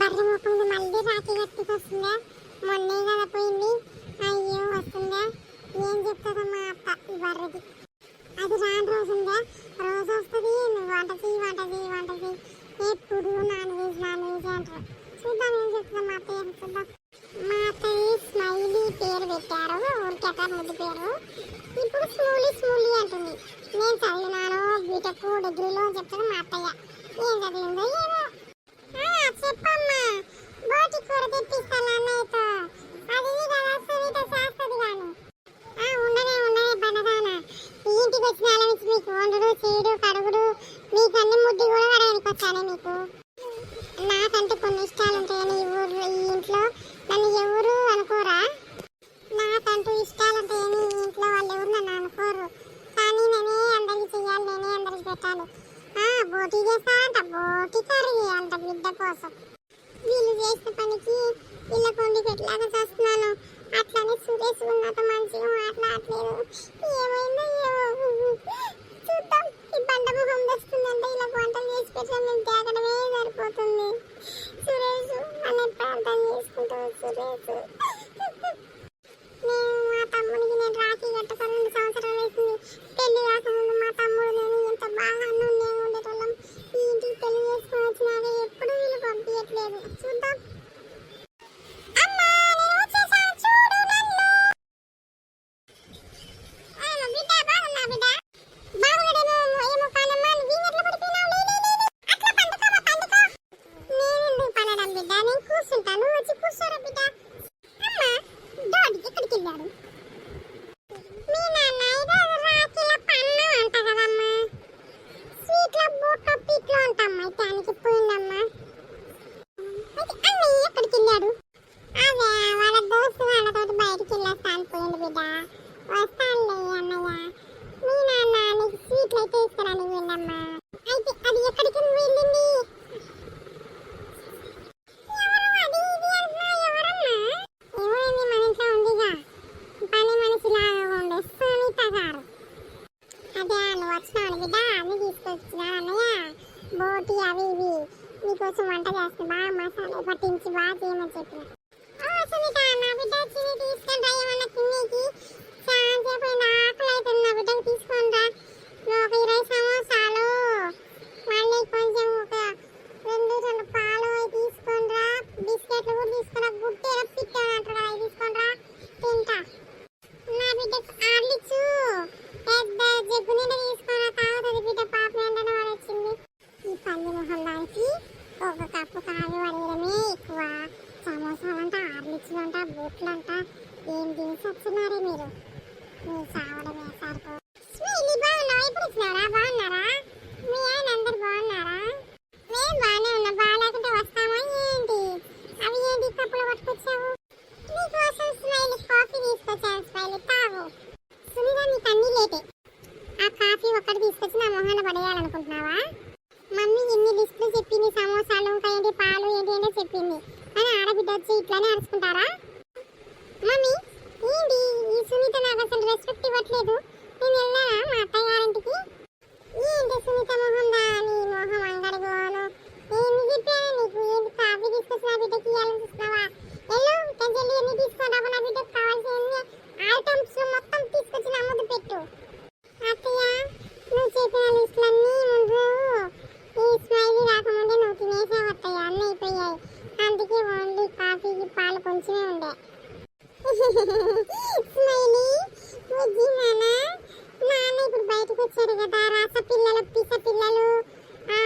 బర్రె ముఖం మళ్ళీ రాఖీ కట్టుకొస్తుందా? మొన్నే కదా పోయింది. అయ్యో వస్తుందా? ఏం చెప్తుందమ్మా అత్త ఈ బర్రెది అది రాని రోజుందా? రోజు వస్తుంది నువ్వు వంట చేయి వంట చేయి వంట చేయి ఎప్పుడు నాన్ వెజ్ నాన్ వెజ్ అంటారు. చూద్దాం ఏం చెప్తుందా మా పేరు చూద్దాం. మా అత్తది స్మైలీ పేరు పెట్టారు ఊరికి ముద్దు పేరు. ఇప్పుడు స్మూలీ స్మూలీ అంటుంది. నేను చదివినాను బీటెక్ డిగ్రీలో చెప్తుంది మా అత్తయ్య. ఏం చదివిందో ఏమో. పెట్టాలి. ఆ బోటి చేస్తా అంట బోటి కోసం. వీళ్ళు చేసిన పనికి వీళ్ళ కొండి ఎట్లాగా చేస్తున్నాను అట్లానే సురేష్ నాతో మంచిగా మాట్లాడలేదు. ఏమైందో ఏమో. చూద్దాం. ఈ బండ ముఖం వస్తుందంటే ఇలా వంటలు చేసి పెట్టడం నేను తేగడమే సరిపోతుంది. సురేష్ అనే ప్రార్థన చేసుకుంటాం సురేష్ నేను మా తమ్ముడికి నేను రాఖీ కట్టక రెండు సంవత్సరాలు అవుతుంది పెళ్ళి కాకముందు మా తమ్ముడు నేను ఎంత బాగా అన్నుండే ఉండేటోళ్ళం ఈ ఇంటికి పెళ్ళి చేసుకొని వచ్చినాక ఎప్పుడు వీళ్ళు పంపించట్లేదు చూద్దాం అమ్మా నేను వచ్చేసాను చూడు నన్ను ఆ, నా బిడ్డ బాగున్నా బిడ్డ బాగున్నాడేమో ఏమో కానమ్మా నువ్వు ఎట్లా పడిపోయినావు లే, లే, లే, లే. అట్లా పండుకోమా పండుకో నేను ఎందుకు పనడం బిడ్డ నేను కూర్చుంటాను వచ్చి కూర్చోరా బిడ్డ అమ్మా డాడీ ఎక్కడికి వెళ్ళాడు మీ నాన్న ఈరోజు రాఖీల పన్ను అంట కదమ్మా స్వీట్ల బూట్ల పీట్లో ఉంటామ్మా దానికి పోయిందమ్మా అయితే అన్నయ్య ఎక్కడికి వెళ్ళాడు అదే వాళ్ళ దోస్తు వాళ్ళతోటి బయటికి వెళ్ళేస్తాను పోయింది బిడ్డ వస్తానులే అన్నయ్య మీ నాన్న నీకు స్వీట్లు అయితే తీసుకురాని వెళ్ళమ్మా అయితే అది ఎక్కడికి వెళ్ళింది ఎవరు అది ఇది అంటున్నా ఎవరమ్మా ఏమైంది మన ఇంట్లో ఉందిగా పని మనిషి లాగా ఉండే సునీత గారు అదే నువ్వు వచ్చినావు బిడ్డ అన్ని తీసుకొచ్చినా అన్నయ్య బోటి అవి ఇవి నీకోసం వంట చేస్తే బాగా మసాలా పట్టించి బాగా చేయమని చెప్పిన ఓ సునీత నా బిడ్డ చిని తీసుకొని రా ఏమన్నా తినేకి చాలా సేపు అయింది ఆకలి అవుతుంది నా బిడ్డకి తీసుకొని రా నువ్వు ఒక ఇరవై సమోసాలు మళ్ళీ కొంచెం ఒక రెండు రెండు పాలు అవి తీసుకొని రా బిస్కెట్లు కూడా తీసుకొని రా గుడ్డ పిట్ట అంటారు కదా అవి తీసుకొని రా తింటా నా బిడ్డకు ఆర్లిచ్చు పెద్ద జగ్గు నిండా తీసుకొని తాగుతుంది బిడ్డ పాప వెంటనే వచ్చింది ఈ పల్లి మొహం ఒక కప్పు కాలు పడేయడమే ఎక్కువ. సమోసాలంట ఆర్లిచ్చులంట బూట్లంట. ఏం తినేసి వచ్చినారే మీరు? మీరు చావడమే సరిపో స్మైలీ బాగున్నావా? వచ్చినారా బాగున్నారా? మీ ఆయన అందరు బాగున్నారా? మేము బాగానే ఉన్నాం. బాగాలేకుంటే వస్తామా ఏంటి? అవి ఏంటి? కప్పులు పట్టుకొచ్చావు. నీకోసం స్మైలీ కాఫీ తీసుకొచ్చాను స్మైలీ. తాగు. సునీత నీకు లేటే ఆ కాఫీ ఒక్కటి తీసుకొచ్చి నా మొహాన పడేయాలనుకుంటున్నావా? మమ్మీ ఇన్ని లిస్టులు చెప్పింది సమోసాలు ఇంకా ఏంటి పాలు ఏంటి ఏంటో చెప్పింది. అని ఆడబిడ్డ వచ్చి ఇట్లానే అరుచుకుంటారా? మమ్మీ ఏంటి ఈ సునీత నాకు అసలు రెస్పెక్ట్ ఇవ్వట్లేదు? నేను వెళ్ళానా మా అత్తయ్య గారింటికి ఏంటి సునీత మొహం దా నీ మొహం అంగడి పోను చెప్పాను నీకు ఏంటి కాఫీ తీసుకొచ్చిన బిడ్డకి ఇవ్వాలని చూస్తున్నావా? వెళ్ళు టెన్షన్ ఎన్ని తీసుకుంటావా నా బిడ్డకు కావాల్సిన ఐటమ్స్ మొత్తం తీసుకొచ్చి నా ముందు పెట్టు అత్తయ్య నువ్వు చెప్పిన లిస్టులన్నీ ముందు ఈ స్మైలీ రాకముందే నువ్వు తినేసావు అత్తయ్య అన్నీ అయిపోయాయి అందుకే ఓన్లీ కాఫీకి పాలు కొంచెమే ఉండే స్మైలీ బుజ్జి నాన్న నాన్న ఇప్పుడు బయటకు వచ్చారు కదా రాస పిల్లలు పిస పిల్లలు ఆ,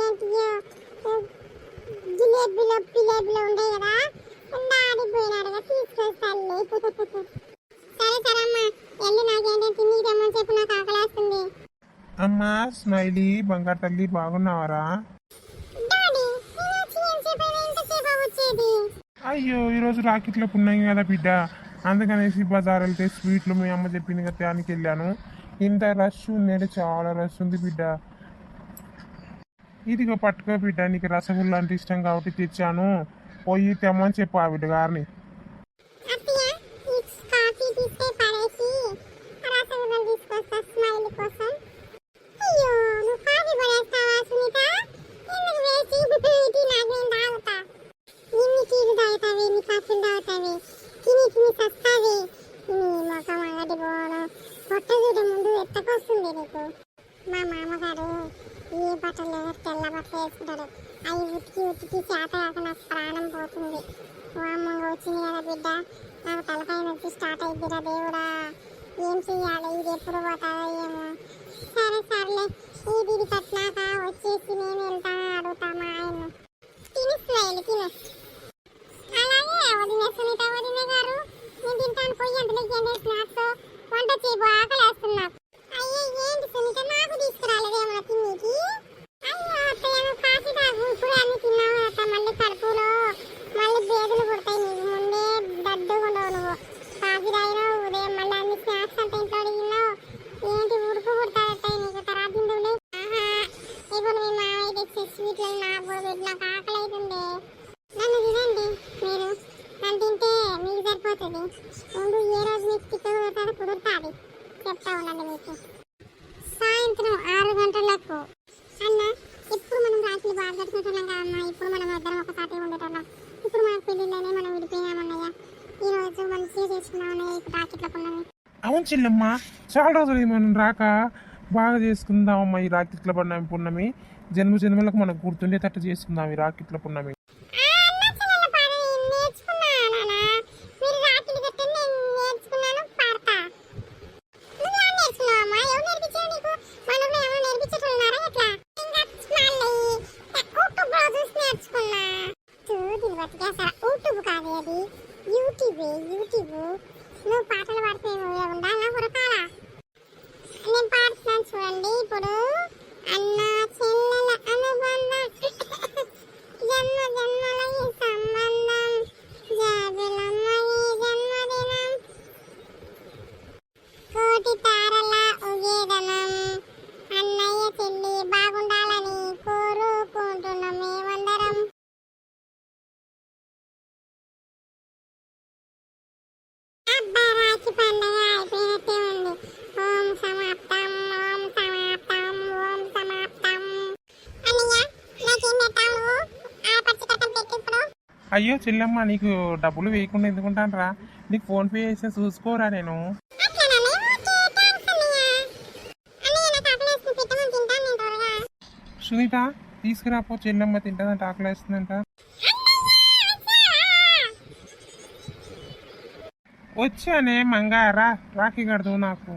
ఏంటియో జిలేబీలో పిలేబీలో ఉండే కదా? ఆడిపోయినాడుగా తీసుకొస్తాను సరే సరే అమ్మా. వెళ్ళి నాకేంటో తిని తెమ్మని నాకు ఆకలేస్తుంది. అమ్మా స్మైలీ బంగారు తల్లి బాగున్నావారా? అయ్యో ఈరోజు రాకెట్లో పున్నాయి కదా బిడ్డ. అందుకనేసి బజార్ వెళ్తే స్వీట్లు మీ అమ్మ చెప్పింది కదా దానికి వెళ్ళాను ఇంత రష్ ఉంది చాలా రష్ ఉంది బిడ్డ. ఇదిగో పట్టుకో బిడ్డ నీకు రసగుల్లా అంటే ఇష్టం కాబట్టి తెచ్చాను. పోయి తెమ్మని చెప్పు ఆ బిడ్డ గారిని. పొట్ట ముందు ఎత్తకొస్తుంది నీకు. మా మామగారు ఏ బట్టలు తెల్ల బట్టలు వేసుకుంటాడు అవి ఉతికి ఉతికి చేత కాక నాకు ప్రాణం పోతుంది. వామ్మంగా వచ్చింది కదా బిడ్డ. నాకు తలపై నొప్పి స్టార్ట్ అయిద్దిరా దేవుడా. ఏం చెయ్యాలి? ఇది ఎప్పుడు పోతాదో ఏమో. సరే సర్లే. ఇది ఇది కట్టినాక వచ్చేసి నేను వెళ్తాను అడుగుతామా ఆయన తినిస్తున్నాయి తిను అలాగే వదిన సునీత వదిన గారు. నేను తింటాను పోయి అందులోకి ఏంటి స్నాక్స్ వంట చేయబో ఆకలి వేస్తుంది నాకు అయ్యో ఏంటి సునీత నాకు తీసుకురాలేదేమో తిన్నీకి అయ్యో అత్తయ్య నువ్వు కాఫీ తాగు ఇప్పుడు అన్ని తిన్నావు కదా మళ్ళీ కడుపులో మళ్ళీ బేదులు పుడతాయి నీకు ముందే దడ్డుగా ఉండవు నువ్వు కాఫీ తాగినావు ఉదయం మళ్ళీ అన్ని స్నాక్స్ అంతా ఇంట్లో తిన్నావు ఏంటి ఉడుకు పుడతాడతాయి నీకు తర్వాత తింటుండే ఆహా ఇప్పుడు మీ మామయ్య తెచ్చే స్వీట్లను నాకు కూడా నాకు ఆకలి అవుతుంది నన్ను తినండి మీరు. నన్ను తింటే మీకు సరిపోతుంది. ముందు ఏ రోజు మీకు తిక్క కుదురుతుంది చెప్తా ఉండండి మీకు. సాయంత్రం ఆరు గంటలకు. అన్న ఇప్పుడు మనం రాత్రి బాగా కట్టుకుంటున్నాం కదా అన్న. ఇప్పుడు మనం ఇద్దరం ఒకసారి ఉండేటోళ్ళం. ఇప్పుడు మనకు పెళ్ళిళ్ళనే మనం విడిపోయినామన్నయ్య ఈ రోజు మంచిగా చేసుకున్నామన్నయ్య ఇప్పుడు రాకెట్లకు ఉన్నవి అవును చెల్లెమ్మ చాలా రోజులు మనం రాక? బాగా చేసుకుందాం ఈ రాకెట్ల పున్నమి పున్నమి. జన్మ జన్మలకు మనకు గుర్తుండేటట్టు చేస్తున్నాం ఈ రాకెట్ల పున్నమి. రాత్రి యూట్యూబ్ యూట్యూబ్, నువ్వు పాటలు పాడితే ఉండాలా? నేను పాడుతున్నాను చూడండి ఇప్పుడు. అన్న. అయ్యో చెల్లెమ్మ నీకు డబ్బులు వేయకుండా ఎందుకుంటాను రా నీకు ఫోన్ పే చేస్తే చూసుకోరా నేను. సునీత తీసుకురాపో చెల్లెమ్మ తింటుందంట ఆకలి వేస్తుందంట. వచ్చానే మంగారా రాఖీ కడదు నాకు.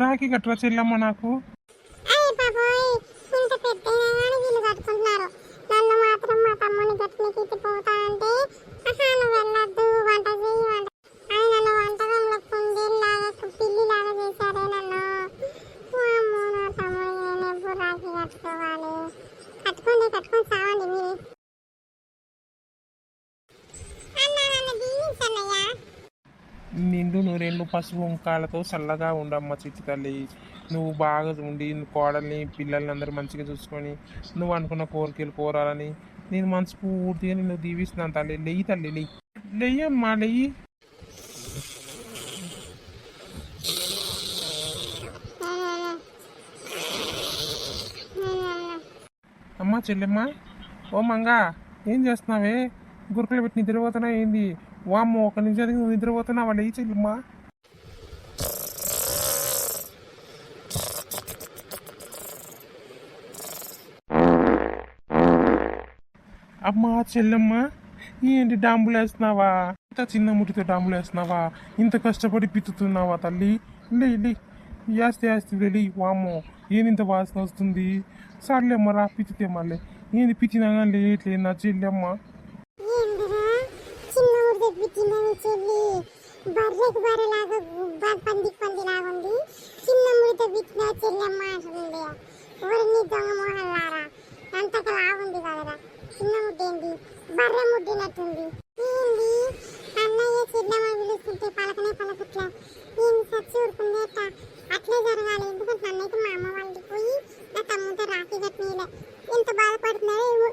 రాకి కట్టరా చెల్లెమ్మ నాకు. కట్టుకుంటున్నారు. నన్ను మాత్రం మా తమ్ముని గట్టునికి పోతా అంటే ఆహా నువ్వు వెళ్ళొద్దు వంట చేయి వంట ఆయన నన్ను వంటకంలో కుందేలాగా పిల్లిలాగా చేశారే నన్ను అమ్మో నా తమ్ముడు నేను ఎప్పుడు రాఖీ కట్టుకోవాలి కట్టుకోండి కట్టుకొని సావండి మీరు అన్న నన్ను దీవించన్నయ్యా రెండు పసుపు వంకాలతో చల్లగా ఉండమ్మ చిట్టి తల్లి. నువ్వు బాగా ఉండి నువ్వు కోడల్ని పిల్లల్ని అందరూ మంచిగా చూసుకొని నువ్వు అనుకున్న కోరికలు కోరాలని నేను మనసు పూర్తిగా నిన్ను దీవిస్తున్నాను తల్లి. లెయ్యి తల్లి లెయ్యి లెయ్యమ్మా లెయ్యి అమ్మ చెల్లెమ్మ ఓ మంగా ఏం చేస్తున్నావే? గురుకులు పెట్టి నిద్రపోతున్నా ఏంది? వామ్మో ఒక నిమిషానికి నువ్వు నిద్రపోతున్నావా? లెయ్యి చెల్లెమ్మ. అమ్మా చెల్లెమ్మ ఏంటి డాంబులు వేస్తున్నావా? ఇంత చిన్న ముట్టితో డాంబులు వేస్తున్నావా? ఇంత కష్టపడి పిత్తుతున్నావా తల్లి? లే లే యాస్తి యాస్తి వెళ్ళి వామ్మో ఏంది ఇంత వాసన వస్తుంది? సర్లేమ్మ రా పిచ్చితే మళ్ళీ. ఏంది పిచ్చినా కానీ లేట్లేదు నా చెల్లెమ్మ? ఊరు చెల్లి బర్రెకు బర్రెలాగా గుబ్బ పందికి పందిలాగా ఉంది చిన్న ముడి బిచ్చిన చెల్లెమ్మ అంటుంది ఊరిని దొంగ మోహన్లారా అంతకు లాగుంది కదరా. చిన్న ముద్దేంది? బర్రె ముడ్డినట్టుంది ఏంది? అన్నయ్య చెల్లెమ్మ పిలుస్తుంటే పలకనే పలకట్లా. నేను సచ్చి ఊరుకుందేట? అట్లే జరగాలి. ఎందుకంటే నన్నైతే మా అమ్మ వాళ్ళకి పోయి నా తమ్ముతో రాఖీ కట్టినీలే ఎంత బాధపడుతున్నారో ఏమో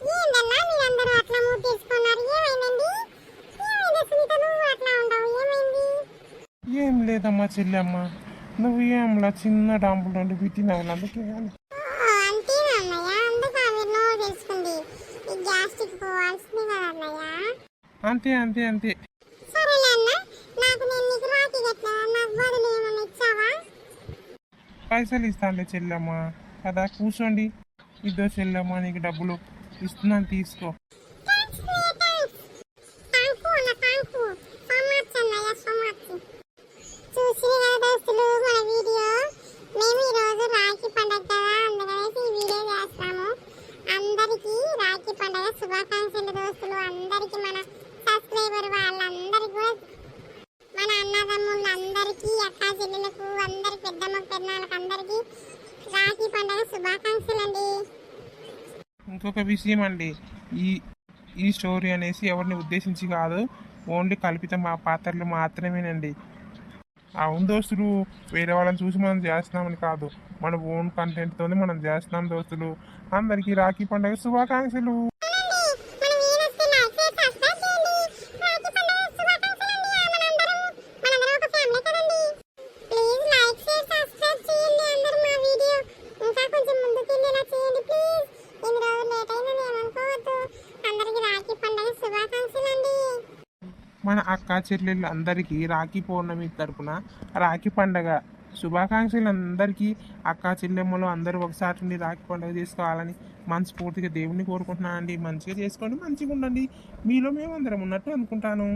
ఏందన్నా మీరందరూ అట్లా మూడు తీసుకున్నారు ఏమైందండి ఏమైంది సునీత నువ్వు అట్లా ఉండవు ఏమైంది ఏం లేదమ్మా చెల్లెమ్మ. నువ్వు ఏంలా చిన్న డాంబులు నుండి పెట్టినావు అందుకే కానీ అంతే అంతే అంతే. పైసలు ఇస్తానులే చెల్లెమ్మ. కదా కూర్చోండి ఇద్దరు చెల్లెమ్మ నీకు డబ్బులు ఇస్తున్నాను తీసుకో థ్యాంక్స్ థ్యాంక్స్ థ్యాంక్ యూ అన్న థ్యాంక్ యూ సో మచ్ అన్నయ్య సో మచ్ చూసి కదా దోస్తులు మన వీడియో మేము ఈరోజు రాఖీ పండగ కదా అందుకనేసి ఈ వీడియో చేస్తాము అందరికీ రాఖీ పండగ శుభాకాంక్షలు దోస్తులు. అందరికీ మన సబ్స్క్రైబర్ వాళ్ళందరికీ కూడా మన అన్నదమ్ములందరికీ అక్కా చెల్లెలకు అందరి పెద్దమ్మ పెద్దనాలకు అందరికీ రాఖీ పండగ శుభాకాంక్షలు అండి ఇంకొక విషయం అండి. ఈ ఈ స్టోరీ అనేసి ఎవరిని ఉద్దేశించి కాదు ఓన్లీ కల్పిత మా పాత్రలు మాత్రమేనండి. అవును దోస్తులు వేరే వాళ్ళని చూసి మనం చేస్తున్నామని కాదు. మన ఓన్ కంటెంట్తోనే మనం చేస్తున్నాం దోస్తులు. అందరికీ రాఖీ పండుగ శుభాకాంక్షలు మనం ఈయనొస్తే లైక్ చేసి సబ్స్క్రైబ్ చేయండి రాఖీ పండుగ శుభాకాంక్షలండి మనందరం మనందరం ఒక ఫ్యామిలీ కదండి ప్లీజ్ లైక్ చేసి సబ్స్క్రైబ్ చేయండి అందరూ మా వీడియో ఇంకా కొంచెం ముందుకు వెళ్ళేలా చేయండి ప్లీజ్ ఎన్ని రోజులు లేట్ అయిందని ఏమనుకోవద్దు అందరికీ రాఖీ పండుగ శుభాకాంక్షలండి మన అక్క చెల్లెళ్ళు అందరికీ రాఖీ పౌర్ణమి తరపున రాఖీ పండగ. శుభాకాంక్షలు అందరికీ అక్క చెల్లెమ్మలు అందరూ ఒకసారి నుండి రాఖీ పండుగ చేసుకోవాలని మనస్ఫూర్తిగా దేవుణ్ణి కోరుకుంటున్నానండి. మంచిగా చేసుకోండి మంచిగా ఉండండి. మీలో అందరం ఉన్నట్టు అనుకుంటాను.